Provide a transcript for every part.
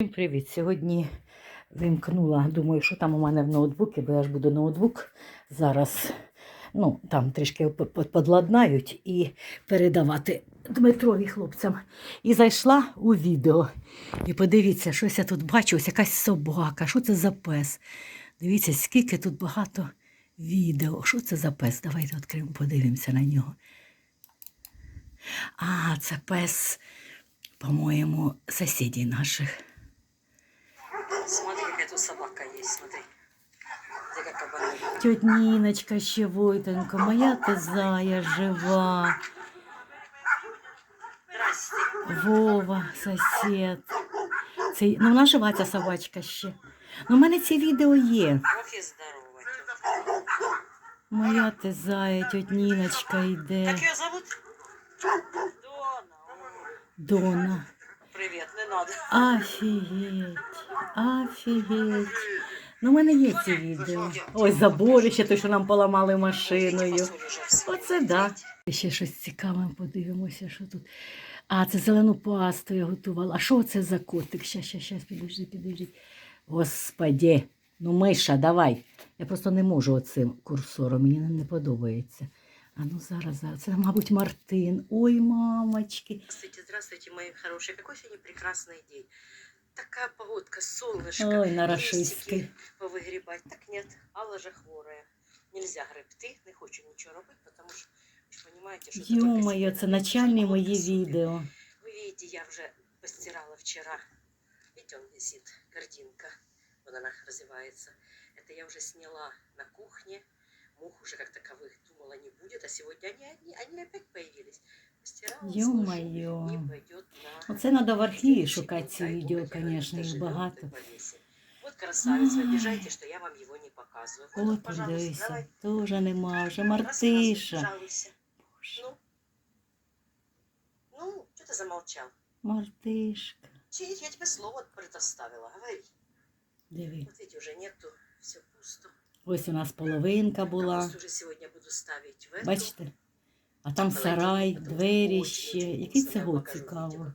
Всім привіт! Сьогодні вимкнула, думаю, що там у мене в ноутбуці, бо я ж буду ноутбук зараз. Ну, там трішки подладнають і передавати Дмитрові хлопцям. І зайшла у відео. І подивіться, щось я тут бачу, ось якась собака. Що це за пес? Дивіться, скільки тут багато відео. Що це за пес? Давайте відкриємо, подивимося на нього. А, це пес, по-моєму, сусідів наших. Смотри, какая тут собака есть, смотри. Как кабаны. Ще Войтенко, моя ти зая жива. Вова, сосед. Це, ну, вона жива ця собачка ще. Ну, в мене ці відео є. Моя ти зая, тьоть Ніночка йде. Как ее зовут? Дона. Дона. Привет, не надо. Офігеть. Офігеть. Ну, в мене є ці відео. Ось заборище, той, що нам поламали машиною. Оце да. Ще щось цікаве, подивимося, що тут. А, це зелену пасту я готувала. А що це за котик? Щас, щас, щас, підожди, підожди. Господи, ну Миша, давай. Я просто не можу оцим курсором, мені не подобається. А ну зараз, зараз. Це, мабуть, Мартин. Ой, мамочки. Кстати, здравствуйте, мои хорошие. Какой сегодня прекрасный день. Такая погодка, солнышко. Ой, на листики рашистський. повыгребать. Так нет, Алла же хворая. Нельзя гребти, не хочу ничего робити, потому что, вы же понимаете, что... это только Йо-моє, себе це на начальні голову мої супер. відео. Вы видите, я уже постирала вчера. Видите, он висит, картинка. Вот она развивается. Это я уже сняла на кухне. Мух уже как таковых думала не будет, а сегодня они, они, они опять появились. Постирала, Ё-моё. сложу, и пойдет на... Оце треба в архіві следующий шукати год. ці Дай Бог, відео, как звісно, їх доживём, багато. и повесим. Вот красавец, вы Ай. обижаете, что я вам его не показываю. Вот, От пожалуйста, подивися, давай. теж нема вже Рассказывай, Мартиша. жалуйся. Ну, ну, что ты замолчал? Мартишка. Че, Я тебе слово предоставила, говори. Диви. Вот видите, уже нету, все пусто. Ось у нас половинка була. Бачите? А там сарай, двері ще. Який це год цікаво.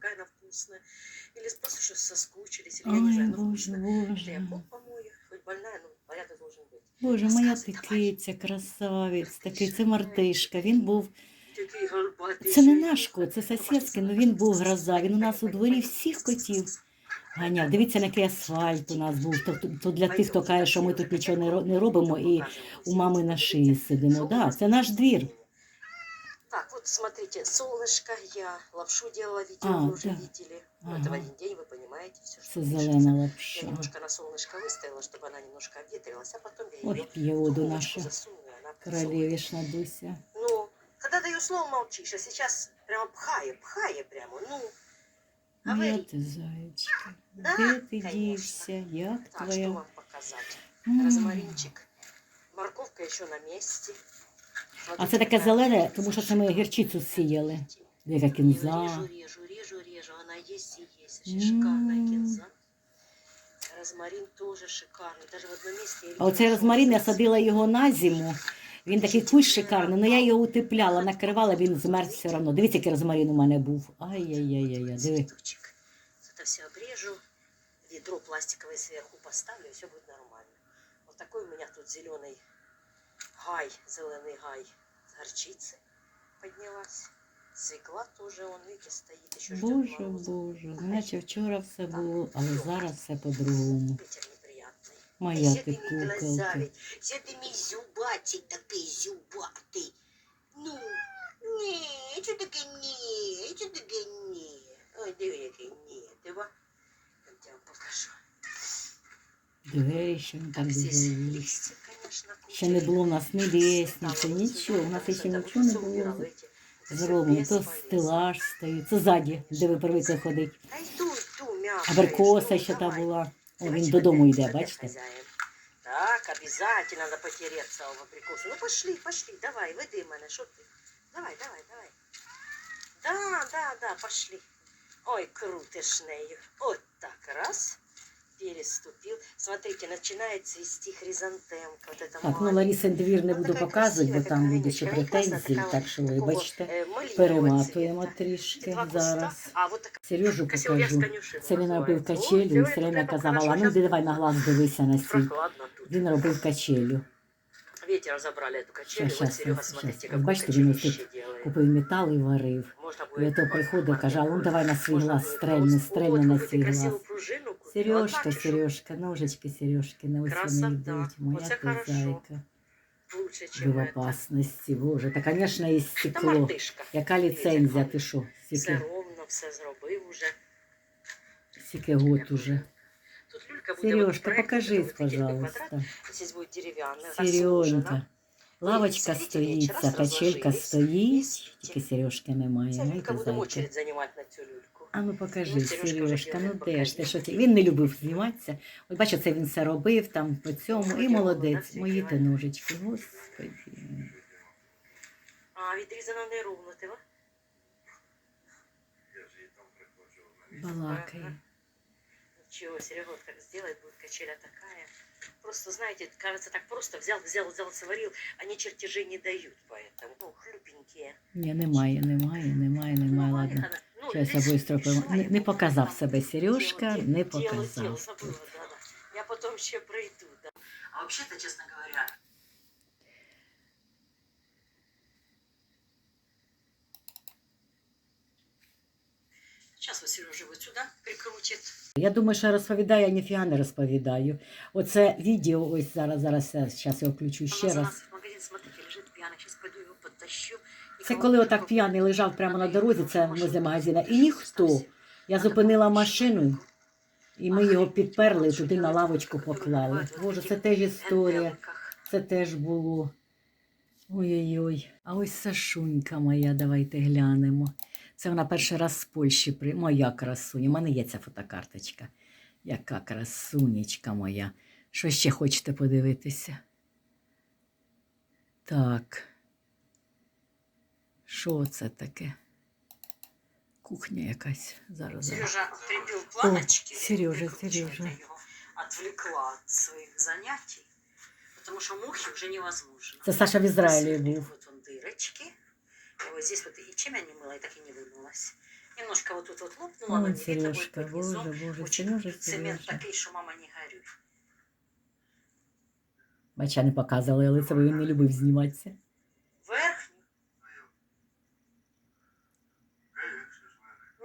Ой, ну боже. Боже. быть. Боже, моя Розказуй, ти давай. киця, красавець, такий, це Мартишка. Він був. Це не наш кот, це Ну, сусідський, але він був гроза. Він у нас у дворі всіх котів ганяв. Дивіться, на який асфальт у нас був. То, то, то для тих, хто каже, що ми тут нічого не, ро- не робимо і у мами на шиї сидимо. Да, це наш двір. Так, вот смотрите, солнышко, я лапшу делала, видео А, вы уже да. видели. Ну, Ага. это в один день, вы понимаете все, что Це пишется. зелена Я лапша. немножко на солнышко выставила, чтобы она немножко обветрилась, а потом я Ой, ее п'є в воду духовочку наша засуну, и она подсохнет. королевішна Дуся. Ну, когда даю слово, молчишь, а сейчас прямо пхає, пхає прямо, ну. Де ти, зайчка? Да, Де ти дівся? Як Так, что твоя? вам показать? Розмаринчик. Морковка еще на месте. А це таке зелене, тому що це ми гірчицю сіяли. Де яка кінза. режу, режу, режу. Она вона є, є, кинза Розмарин тоже шикарный. Даже в одном месте я А оцей видела, розмарин, я что садила його на зиму. Він такий кущ шикарний, але я його утепляла, накривала, він змерз все одно. Дивіться, який розмарин у мене був. Ай-яй-яй-яй, диви. цветочек. Это все обрежу. Ведро пластиковое сверху поставлю, и все будет нормально. Вот такой у меня тут зеленый гай, зеленый гай с горчицы поднялась. Свекла тоже, он, видите, стоит еще ждет Боже, мороза. Боже, наче вчора все було, але зараз все по-другому. Ветер неприятный. Моя Все ти ты куколка. глазавый, все ты мій зубатий, такий зубатий. Ну, ні, що таке ні, що таке ні. Ой, диви, який ні, дива. Я вам покажу. Двері ще не так Так, здесь дуже. листья, конечно, куча. Ще не було в нас ні лісниці, Там вот нічого. У сюда, нас там ще сюда, нічого вот не всё убирала, було. видите. Это всё Зроблено, то бесполезно. стелаж стоїть, це ззаді, де ви привикли ходити. Та йду, йду, м'якаєш, Аберкоса ну, ще та давай. була. О, Давай, він чего додому ты? йде, Опять бачите? хозяин. Так, обязательно надо потереться об абрикосу. Ну пошли, пошли, давай, веди мене, що ти? Давай, давай, давай. Да, да, да, пошли. Ой, крутиш нею. От так, раз. переступил. Смотрите, начинает цвести хризантемка. Вот это Так, ну маленькая. Ларісин двір не Вона буду така показувати, бо красива, там така буде ще клиничка. Мені класна претензії, така, так що такого, вибачте. е, малинового Перематуємо цвета. трішки Два куста, зараз. А вот така Сережу красива, я з покажу. конюшини Це він робив називається. О, качелю і всё, все это время прямо казав, хорошо, а ну щас йди давай на глаз дивися на свій. Прохладно тут. Він робив качелю. Ветер забрали эту качелю. Щас, вот щас, Серега, щас, смотрите, щас. какую Бачите, він ось качелище тут делает. Купив метал і варив. Можно І будет ото приходить, каже, а ну давай на свій Можно глаз будет стрельни, просто- стрельни Вот, на какую свій ты красивую глаз. пружину купила. Сережка, Бачиш, що Сережка, ножички, Сережки, на ось вони Красота. йдуть. Моя Оце хорошо. козайка. Лучше, чем В это. опасності, боже. Та, звісно, і Та стекло. мартишка. Яка ліцензія, ти що? Все Скільки, ровно, все зробив уже. скільки год уже. Тут люлька буде Сережка, вот проект, покажись, вот таких квадрат. пожалуйста. Здесь будет деревянная, Сереженька. Лавочка Сидите стоїть, вечір, ця раз качелька розложились, стоїть, і тільки Сережки немає. Ця Ай, люлька будемо козайка. очередь займати на цю люльку. А ну покажи, Сережка ну де ж ти що ти? Він не любив зніматися. От бачу, це він все робив там по цьому. І молодець. Мої ти ножички, господи. А, відрізано не ровно, ти ва? Балакає. Ничего, Серега вот как сделает, будет качеля такая Просто, знаете, кажется, так просто взял, взял, взял, сварил. Они чертежей не дают, поэтому, ну, хлюпенькие. Ні, немає, немає, немає, немає, Ну, ладно. Анна, ну, Щас я здесь быстро пришла, пойму. Не- я не думаю, показав там себе Сережка, дело, не дело, дело, показав дело, тут. забыла, да, да. Я потом еще пройду, да. А вообще-то, честно говоря, Сейчас вот Сережа вот сюда прикрутит. Я думаю, що я розповідаю, я ніфіга не розповідаю. Оце відео, ось зараз, зараз, зараз я включу ще за раз. нас в магазин, смотрите, лежит пьяный. Сейчас пойду его подтащу. Це коли отак п'яний лежав прямо на дорозі, це возле магазина, і ніхто. Я зупинила машину, і ми його підперли, туди на лавочку поклали. Боже, це теж історія. Це теж було. Ой-ой-ой. А ось Сашунька моя, давайте глянемо. Це вона перший раз з Польщі при. Моя красуня. У мене є ця фотокарточка. Яка красунечка моя. Що ще хочете подивитися? Так. Що це таке? Кухня якась. Зараз. Сережа прибил планочки. Сережа, Сережа. я его отвлекла от своих занятий. Потому что мухи уже невозможно. Це Саша в Ізраїлі був. Вот вон дырочки. И вот здесь вот и чем я не мыла, и так и не вымылась. Немножко вот тут вот лопнула, но Ой, не видно будет Сережка, под низом. боже, боже, Очень Сережа, цемент Сережа. такий, що мама не горюй. Бача не показували, але це він не любив зніматися. Верхню.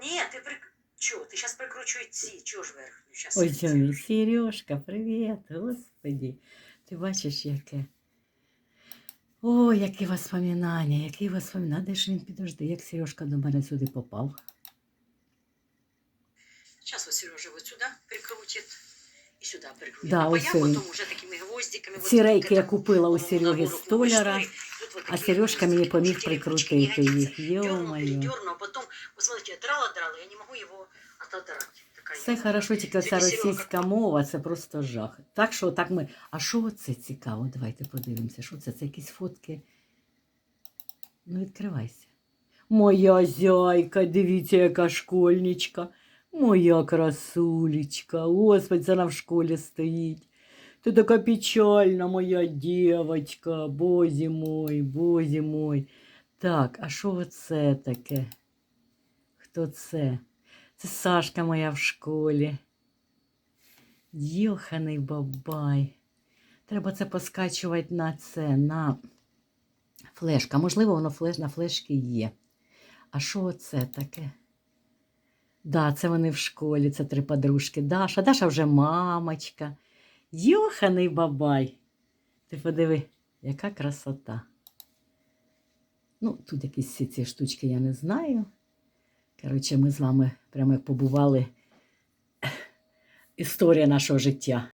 Ні, ти прик... Чого? Ти зараз прикручуй ці. Чого ж верхню? Щас Ой, ці. Сьомі, Сережка, привіт, господи. Ти бачиш, яке. Ой, які воспоминання, які воспоминання. Де ж він підожди, як Сережка до мене сюди попав. Сейчас вот Сережа вот сюда прикрутит и сюда прикрутит. Да, а ось я він. потом уже такими гвоздиками... Ці рейки я купила у новому Сереги столяра, а Сережка мені поміг прикрутити їх. Дерну, Йо-моє. передерну, а потом, вот смотрите, драла-драла, я не могу его отодрать. Все хорошо, тільки ця російська мова це просто жах. Так що так ми. А що це цікаво? Давайте подивимося. Що це? Це якісь фотки. Ну, відкривайся. Моя зяйка, дивіться, яка школьничка. Моя красулечка. Господи, вона в школі стоїть. Ти така печальна, моя дівочка. Бозі мой, бозі мой. Так, а що це таке? Хто це? Це Сашка моя в школі. Йоханий бабай. Треба це поскачувати на це, на флешка. Можливо, воно флеш, на флешки є. А що це таке? Да, це вони в школі, це три подружки. Даша, Даша вже мамочка. Йоханий бабай. Ти подиви, яка красота. Ну, тут якісь ці штучки я не знаю. Коротше, ми з вами прямо як побували. Історія нашого життя.